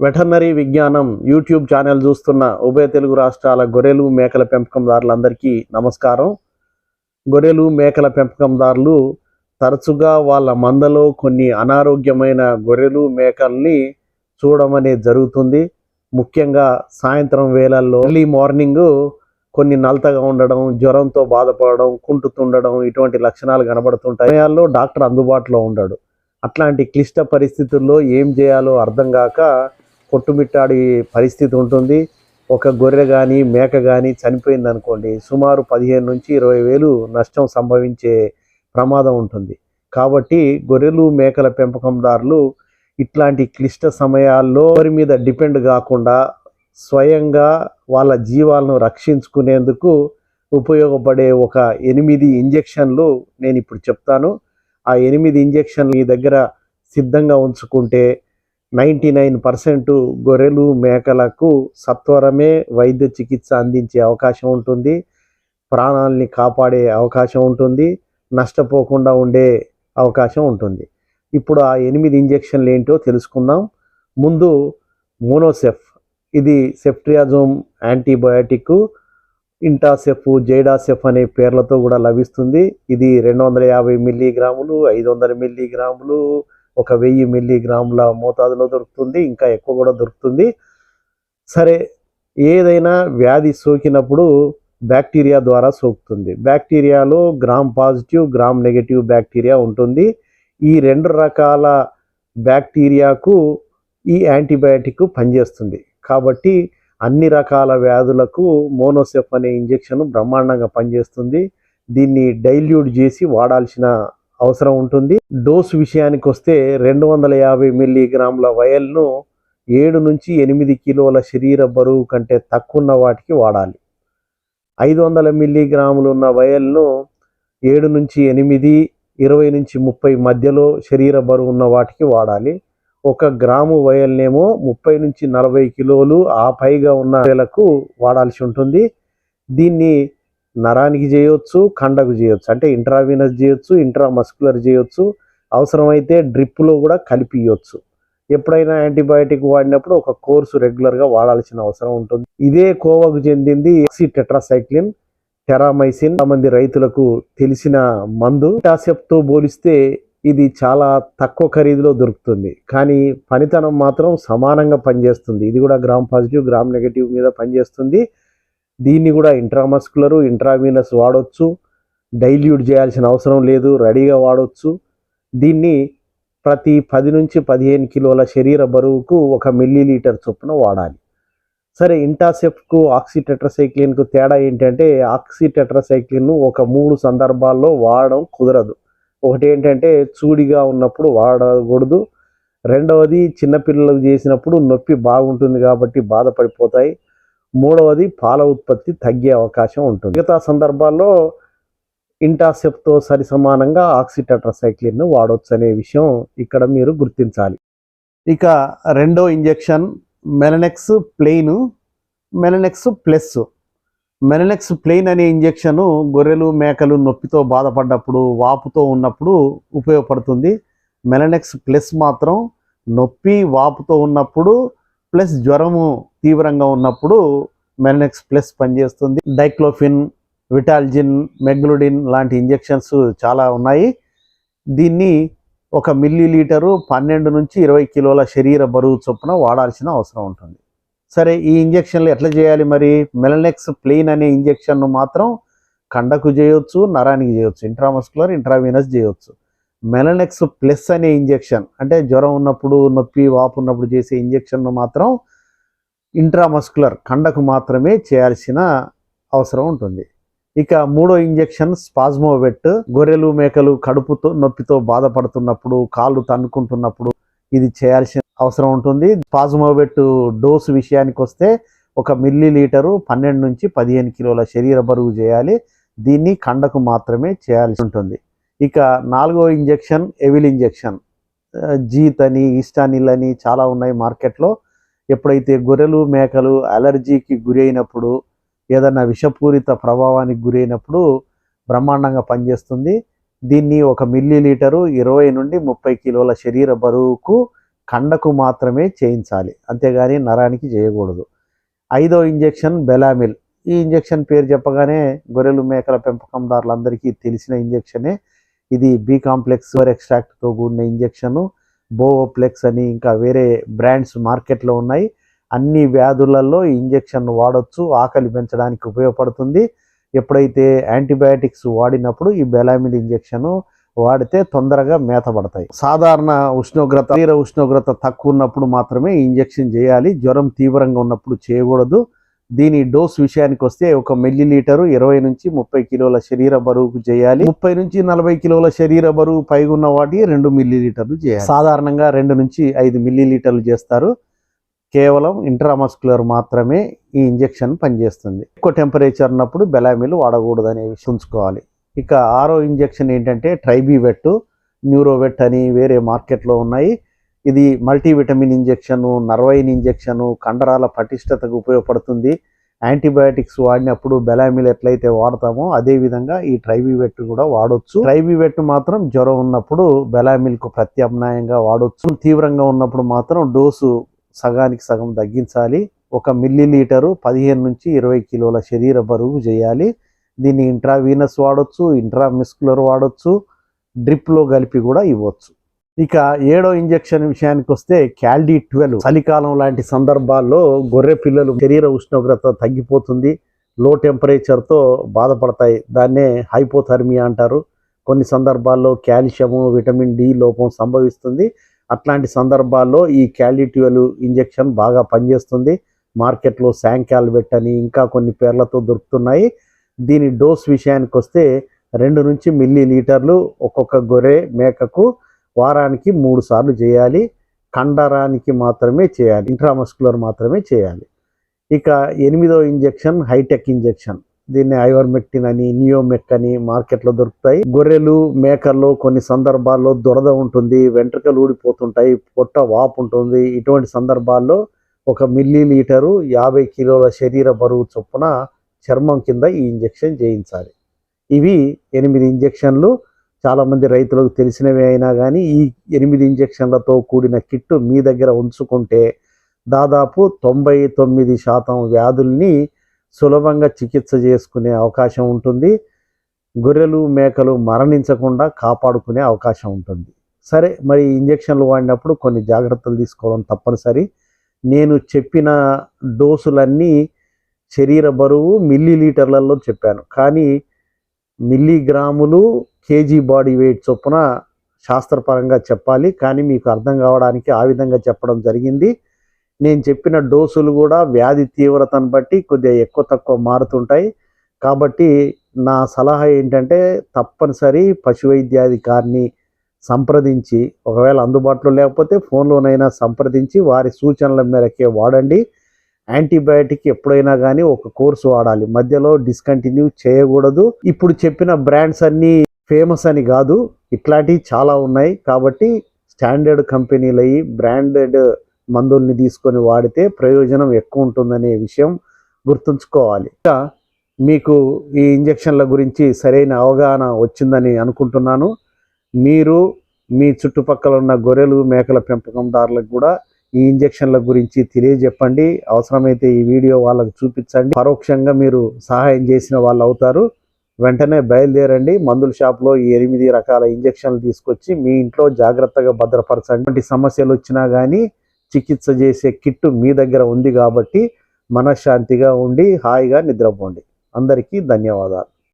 Veterinary విజ్ఞానం YouTube channel చూస్తున్న ఉభయ తెలుగు రాష్ట్రాల గొర్రెలు మేకల పెంపకందారులందరికీ నమస్కారం. గొర్రెలు మేకల పెంపకందారులు తరచుగా వాళ్ళ మందలో కొన్ని అనారోగ్యమైన గొర్రెలు మేకల్ని అనేది జరుగుతుంది. ముఖ్యంగా సాయంత్రం వేళల్లో ఎర్లీ మార్నింగ్ కొన్ని నలతగా ఉండడం జ్వరంతో బాధపడడం కుంటుతుండడం ఇటువంటి లక్షణాలు కనబడుతుంటాయి. సమయాల్లో డాక్టర్ అందుబాటులో ఉండడు. అట్లాంటి క్లిష్ట పరిస్థితుల్లో ఏం చేయాలో అర్థం కాక కొట్టుమిట్టాడి పరిస్థితి ఉంటుంది. ఒక గొర్రె కానీ మేక కానీ చనిపోయింది అనుకోండి సుమారు పదిహేను నుంచి ఇరవై వేలు నష్టం సంభవించే ప్రమాదం ఉంటుంది. కాబట్టి గొర్రెలు మేకల పెంపకందారులు ఇట్లాంటి క్లిష్ట సమయాల్లో వారి మీద డిపెండ్ కాకుండా స్వయంగా వాళ్ళ జీవాలను రక్షించుకునేందుకు ఉపయోగపడే ఒక ఎనిమిది ఇంజెక్షన్లు నేను ఇప్పుడు చెప్తాను. ఆ ఎనిమిది ఇంజెక్షన్లు మీ దగ్గర సిద్ధంగా ఉంచుకుంటే నైంటీ నైన్ పర్సెంట్ గొర్రెలు మేకలకు సత్వరమే వైద్య చికిత్స అందించే అవకాశం ఉంటుంది. ప్రాణాలని కాపాడే అవకాశం ఉంటుంది. నష్టపోకుండా ఉండే అవకాశం ఉంటుంది. ఇప్పుడు ఆ ఎనిమిది ఇంజెక్షన్లు ఏంటో తెలుసుకుందాం. ముందు మోనోసెఫ్. ఇది సెప్ట్రియాజోమ్ యాంటీబయాటిక్ ఇంటాసెఫ్ జైడాసెఫ్ అనే పేర్లతో కూడా లభిస్తుంది. ఇది రెండు వందల యాభై మిల్లీగ్రాములు ఐదు వందల మిల్లీగ్రాములు ఒక వెయ్యి మిల్లీగ్రాముల మోతాదులో దొరుకుతుంది ఇంకా ఎక్కువ కూడా దొరుకుతుంది. సరే ఏదైనా వ్యాధి సోకినప్పుడు బ్యాక్టీరియా ద్వారా సోకుతుంది. బ్యాక్టీరియాలో gram positive gram negative bacteria ఉంటుంది. ఈ రెండు రకాల బ్యాక్టీరియాకు ఈ యాంటీబయాటిక్ పనిచేస్తుంది. కాబట్టి అన్ని రకాల వ్యాధులకు మోనోసెఫ్ అనే ఇంజెక్షన్ బ్రహ్మాండంగా పనిచేస్తుంది. దీన్ని డైల్యూట్ చేసి వాడాల్సిన అవసరం ఉంటుంది. డోస్ విషయానికి వస్తే రెండు వందల యాభై మిల్లీగ్రాముల వయల్ను ఏడు నుంచి ఎనిమిది కిలోల శరీర బరువు కంటే తక్కువ ఉన్న వాటికి వాడాలి. ఐదు వందల మిల్లీగ్రాములు ఉన్న వయల్ను ఏడు నుంచి ఎనిమిది ఇరవై నుంచి ముప్పై మధ్యలో శరీర బరువు ఉన్న వాటికి వాడాలి. ఒక గ్రాము వయల్నేమో ముప్పై నుంచి నలభై కిలోలు ఆ పైగా ఉన్న వేలకు వాడాల్సి ఉంటుంది. దీన్ని నరానికి చేయొచ్చు కండకు చేయొచ్చు. అంటే ఇంట్రావీనస్ చేయొచ్చు ఇంట్రామస్కులర్ చేయొచ్చు. అవసరమైతే డ్రిప్లో కూడా కలిపి ఇవ్వచ్చు ఎప్పుడైనా యాంటీబయాటిక్ వాడినప్పుడు ఒక కోర్సు రెగ్యులర్గా వాడాల్సిన అవసరం ఉంటుంది. ఇదే కోవకు చెందింది టెట్రాసైక్లిన్ టెరామైసిన్ మంది రైతులకు తెలిసిన మందు. టాసెప్తో పోలిస్తే ఇది చాలా తక్కువ ఖరీదులో దొరుకుతుంది. కానీ పనితనం మాత్రం సమానంగా పనిచేస్తుంది. ఇది కూడా గ్రామ్ పాజిటివ్ గ్రామ్ నెగిటివ్ మీద పనిచేస్తుంది. దీన్ని కూడా ఇంట్రామస్కులర్ ఇంట్రావీనస్ వాడవచ్చు డైల్యూట్ చేయాల్సిన అవసరం లేదు రెడీగా వాడవచ్చు దీన్ని ప్రతి పది నుంచి పదిహేను కిలోల శరీర బరువుకు ఒక మిల్లీ లీటర్ చొప్పున వాడాలి. సరే ఇంటాసెఫ్కు ఆక్సిటెట్రసైక్లిన్కు తేడా ఏంటంటే ఆక్సిటెట్రసైక్లిన్ ఒక మూడు సందర్భాల్లో వాడడం కుదరదు. ఒకటి ఏంటంటే చూడిగా ఉన్నప్పుడు వాడకూడదు. రెండవది చిన్నపిల్లలకు చేసినప్పుడు నొప్పి బాగుంటుంది కాబట్టి బాధపడిపోతాయి. మూడవది పాల ఉత్పత్తి తగ్గే అవకాశం ఉంటుంది. మిగతా సందర్భాల్లో ఇంటాసెప్తో సరి సమానంగా ఆక్సిటెట్రసైక్లిన్ వాడవచ్చు అనే విషయం ఇక్కడ మీరు గుర్తించాలి. ఇక రెండో injection Melonex plain Melonex plus. Melonex plain అనే ఇంజెక్షను గొర్రెలు మేకలు నొప్పితో బాధపడ్డప్పుడు వాపుతో ఉన్నప్పుడు ఉపయోగపడుతుంది. మెలనెక్స్ ప్లస్ మాత్రం నొప్పి వాపుతో ఉన్నప్పుడు ప్లస్ జ్వరము తీవ్రంగా ఉన్నప్పుడు మెలనెక్స్ ప్లస్ పనిచేస్తుంది. డైక్లోఫిన్ విటాల్జిన్ మెగ్లుడిన్ లాంటి ఇంజెక్షన్స్ చాలా ఉన్నాయి. దీన్ని ఒక మిల్లీ లీటరు పన్నెండు నుంచి ఇరవై కిలోల శరీర బరువు చొప్పున వాడాల్సిన అవసరం ఉంటుంది. సరే ఈ ఇంజెక్షన్లు ఎట్లా చేయాలి మరి? మెలనెక్స్ ప్లెయిన్ అనే ఇంజెక్షన్ను మాత్రం కండకు చేయొచ్చు నరానికి చేయొచ్చు ఇంట్రామస్కులర్ ఇంట్రావీనస్ చేయొచ్చు. మెలనెక్స్ ప్లస్ అనే ఇంజెక్షన్. అంటే జ్వరం ఉన్నప్పుడు నొప్పి వాపు ఉన్నప్పుడు చేసే ఇంజెక్షన్ మాత్రం ఇంట్రామస్కులర్ కండకు మాత్రమే చేయాల్సిన అవసరం ఉంటుంది. ఇక మూడో ఇంజెక్షన్ స్పాజ్మోవెట్ గొర్రెలు మేకలు కడుపుతో నొప్పితో బాధపడుతున్నప్పుడు కాళ్ళు తన్నుకుంటున్నప్పుడు ఇది చేయాల్సిన అవసరం ఉంటుంది. స్పాజ్మోవెట్ డోసు విషయానికి వస్తే ఒక మిల్లీ లీటరు పన్నెండు నుంచి పదిహేను కిలోల శరీర బరువు చేయాలి. దీన్ని కండకు మాత్రమే చేయాల్సి ఉంటుంది. ఇక నాలుగో ఇంజెక్షన్ ఎవిల్ ఇంజెక్షన్. జీత్ అని ఈస్టానిల్ అని చాలా ఉన్నాయి మార్కెట్లో. ఎప్పుడైతే గొర్రెలు మేకలు అలర్జీకి గురి అయినప్పుడు ఏదైనా విషపూరిత ప్రభావానికి గురైనప్పుడు బ్రహ్మాండంగా పనిచేస్తుంది. దీన్ని ఒక మిల్లీ లీటరు ఇరవై నుండి ముప్పై కిలోల శరీర బరువుకు కండకు మాత్రమే చేయించాలి. అంతేగాని నరానికి చేయకూడదు. ఐదో ఇంజెక్షన్ బెలామిల్. ఈ ఇంజెక్షన్ పేరు చెప్పగానే గొర్రెలు మేకల పెంపకందారులందరికీ తెలిసిన ఇంజెక్షనే. ఇది బి కాంప్లెక్స్ ఎక్స్ట్రాక్ట్తో కూడిన ఇంజెక్షను బోవోప్లెక్స్ అని ఇంకా వేరే బ్రాండ్స్ మార్కెట్లో ఉన్నాయి. అన్ని వ్యాధులలో ఈ ఇంజెక్షన్ వాడొచ్చు ఆకలి పెంచడానికి ఉపయోగపడుతుంది. ఎప్పుడైతే యాంటీబయాటిక్స్ వాడినప్పుడు ఈ బెలామిల్ ఇంజెక్షన్ వాడితే తొందరగా మేత పడతాయి. సాధారణ ఉష్ణోగ్రత శరీర ఉష్ణోగ్రత తక్కువ ఉన్నప్పుడు మాత్రమే ఇంజెక్షన్ చేయాలి. జ్వరం తీవ్రంగా ఉన్నప్పుడు చేయకూడదు. దీని డోస్ విషయానికి వస్తే ఒక మిల్లీ లీటరు ఇరవై నుంచి ముప్పై కిలోల శరీర బరువుకు చేయాలి. ముప్పై నుంచి నలభై కిలోల శరీర బరువు పైగా ఉన్న వాటి రెండు మిల్లీ లీటర్లు చేయాలి. సాధారణంగా రెండు నుంచి ఐదు మిల్లీ లీటర్లు చేస్తారు. కేవలం ఇంట్రామస్కులర్ మాత్రమే ఈ ఇంజెక్షన్ పనిచేస్తుంది. ఎక్కువ టెంపరేచర్ ఉన్నప్పుడు బెలామిల్ వాడకూడదు అనే ఉంచుకోవాలి. ఇక ఆరో ఇంజెక్షన్ ఏంటంటే ట్రైబీవెట్ న్యూరోవెట్ అని వేరే మార్కెట్లో ఉన్నాయి. ఇది మల్టీవిటమిన్ ఇంజెక్షను నర్వైన్ ఇంజెక్షను కండరాల పటిష్టతకు ఉపయోగపడుతుంది. యాంటీబయాటిక్స్ వాడినప్పుడు బెలామిల్ ఎట్లయితే వాడతామో అదేవిధంగా ఈ ట్రైబీవెట్ కూడా వాడొచ్చు. ట్రైబీవెట్ మాత్రం జ్వరం ఉన్నప్పుడు బెలామిల్కు ప్రత్యామ్నాయంగా వాడొచ్చు. తీవ్రంగా ఉన్నప్పుడు మాత్రం డోసు సగానికి సగం తగ్గించాలి. ఒక మిల్లీ లీటరు పదిహేను నుంచి ఇరవై కిలోల శరీర బరువు చేయాలి. దీన్ని ఇంట్రావీనస్ వాడొచ్చు ఇంట్రామిస్కులర్ వాడొచ్చు డ్రిప్లో కలిపి కూడా ఇవ్వచ్చు. ఇక ఏడో ఇంజెక్షన్ విషయానికి వస్తే క్యాల్డీ ట్వెల్వ్. చలికాలం లాంటి సందర్భాల్లో గొర్రె పిల్లలు శరీర ఉష్ణోగ్రత తగ్గిపోతుంది. లో టెంపరేచర్తో బాధపడతాయి. దాన్నే హైపోథర్మియా అంటారు. కొన్ని సందర్భాల్లో కాల్షియము విటమిన్ డి లోపం సంభవిస్తుంది. అట్లాంటి సందర్భాల్లో ఈ క్యాల్డీ ట్వెల్వ్ ఇంజెక్షన్ బాగా పనిచేస్తుంది. మార్కెట్లో శాంకాల్వెట్ అని ఇంకా కొన్ని పేర్లతో దొరుకుతున్నాయి. దీని డోస్ విషయానికి వస్తే రెండు నుంచి మిల్లీ లీటర్లు ఒక్కొక్క గొర్రె మేకకు వారానికి మూడు సార్లు చేయాలి కండరానికి మాత్రమే చేయాలి ఇంట్రామస్కులర్ మాత్రమే చేయాలి. ఇక ఎనిమిదో ఇంజెక్షన్ హైటెక్ ఇంజెక్షన్. దీన్ని ఐవర్మెక్టిన్ అని నియోమెక్ అని మార్కెట్లో దొరుకుతాయి. గొర్రెలు మేకల్లో కొన్ని సందర్భాల్లో దురద ఉంటుంది వెంట్రుకలు ఊడిపోతుంటాయి పొట్ట వాపు ఉంటుంది ఇటువంటి సందర్భాల్లో ఒక మిల్లీ లీటరు యాభై కిలోల శరీర బరువు చొప్పున చర్మం కింద ఈ ఇంజెక్షన్ చేయించాలి. ఇవి ఎనిమిది ఇంజెక్షన్లు. చాలామంది రైతులకు తెలిసినవి అయినా కానీ ఈ ఎనిమిది ఇంజక్షన్లతో కూడిన కిట్టు మీ దగ్గర ఉంచుకుంటే దాదాపు తొంభై తొమ్మిది శాతం వ్యాధుల్ని సులభంగా చికిత్స చేసుకునే అవకాశం ఉంటుంది. గొర్రెలు మేకలు మరణించకుండా కాపాడుకునే అవకాశం ఉంటుంది. సరే మరి ఇంజెక్షన్లు వాడినప్పుడు కొన్ని జాగ్రత్తలు తీసుకోవడం తప్పనిసరి. నేను చెప్పిన డోసులన్నీ శరీర బరువు మిల్లీ లీటర్లలో చెప్పాను. కానీ మిల్లీగ్రాములు కేజీ బాడీ వెయిట్ చొప్పున శాస్త్రపరంగా చెప్పాలి. కానీ మీకు అర్థం కావడానికి ఆ విధంగా చెప్పడం జరిగింది. నేను చెప్పిన డోసులు కూడా వ్యాధి తీవ్రతను బట్టి కొద్దిగా ఎక్కువ తక్కువ మారుతుంటాయి. కాబట్టి నా సలహా ఏంటంటే తప్పనిసరి పశు వైద్యాధికారిని సంప్రదించి ఒకవేళ అందుబాటులో లేకపోతే ఫోన్లోనైనా సంప్రదించి వారి సూచనల మేరకే వాడండి. యాంటీబయాటిక్ ఎప్పుడైనా కానీ ఒక కోర్సు వాడాలి. మధ్యలో డిస్కంటిన్యూ చేయకూడదు. ఇప్పుడు చెప్పిన బ్రాండ్స్ అన్నీ ఫేమస్ అని కాదు. ఇట్లాంటివి చాలా ఉన్నాయి. కాబట్టి స్టాండర్డ్ కంపెనీలు అయ్యి బ్రాండెడ్ మందుల్ని తీసుకొని వాడితే ప్రయోజనం ఎక్కువ ఉంటుందనే విషయం గుర్తుంచుకోవాలి. ఇంకా మీకు ఈ ఇంజెక్షన్ల గురించి సరైన అవగాహన వచ్చిందని అనుకుంటున్నాను. మీరు మీ చుట్టుపక్కల ఉన్న గొర్రెలు మేకల పెంపకందారులకు కూడా ఈ ఇంజక్షన్ల గురించి తెలియజెప్పండి. అవసరమైతే ఈ వీడియో వాళ్ళకు చూపించండి. పరోక్షంగా మీరు సహాయం చేసిన వాళ్ళు అవుతారు. వెంటనే బయలుదేరండి. మందుల షాప్లో ఈ ఎనిమిది రకాల ఇంజక్షన్లు తీసుకొచ్చి మీ ఇంట్లో జాగ్రత్తగా భద్రపరచండి. సమస్యలు వచ్చినా కానీ చికిత్స చేసే కిట్టు మీ దగ్గర ఉంది కాబట్టి మనశ్శాంతిగా ఉండి హాయిగా నిద్రపోండి. అందరికీ ధన్యవాదాలు.